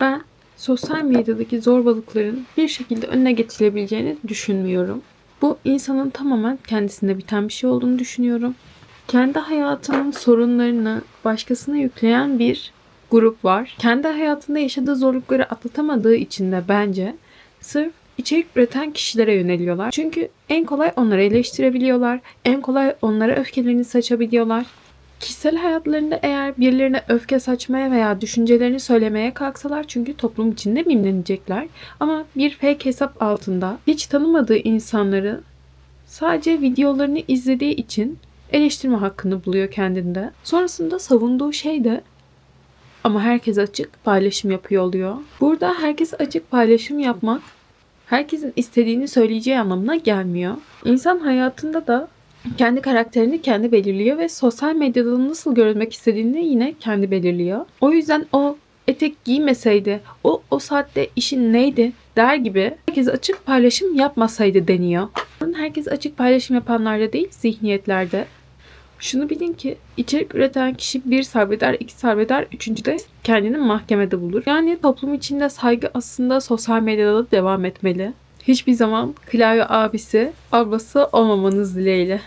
Ben sosyal medyadaki zorbalıkların bir şekilde önüne geçilebileceğini düşünmüyorum. Bu insanın tamamen kendisinde biten bir şey olduğunu düşünüyorum. Kendi hayatının sorunlarını başkasına yükleyen bir grup var. Kendi hayatında yaşadığı zorlukları atlatamadığı için de bence sırf içerik üreten kişilere yöneliyorlar. Çünkü en kolay onları eleştirebiliyorlar. En kolay onlara öfkelerini saçabiliyorlar. Kişisel hayatlarında eğer birilerine öfke saçmaya veya düşüncelerini söylemeye kalksalar çünkü toplum içinde mimlenecekler. Ama bir fake hesap altında hiç tanımadığı insanları sadece videolarını izlediği için eleştirme hakkını buluyor kendinde. Sonrasında savunduğu şey de ama herkes açık paylaşım yapıyor oluyor. Burada herkes açık paylaşım yapmak herkesin istediğini söyleyeceği anlamına gelmiyor. İnsan hayatında da kendi karakterini kendi belirliyor ve sosyal medyada nasıl görünmek istediğini yine kendi belirliyor. O yüzden o etek giymeseydi, o o saatte işin neydi der gibi herkes açık paylaşım yapmasaydı deniyor. Herkes açık paylaşım yapanlarda değil, zihniyetlerde. Şunu bilin ki içerik üreten kişi bir sabreder, iki sabreder, üçüncü de kendini mahkemede bulur. Yani toplum içinde saygı aslında sosyal medyada da devam etmeli. Hiçbir zaman klavye abisi, ablası olmamanız dileğiyle.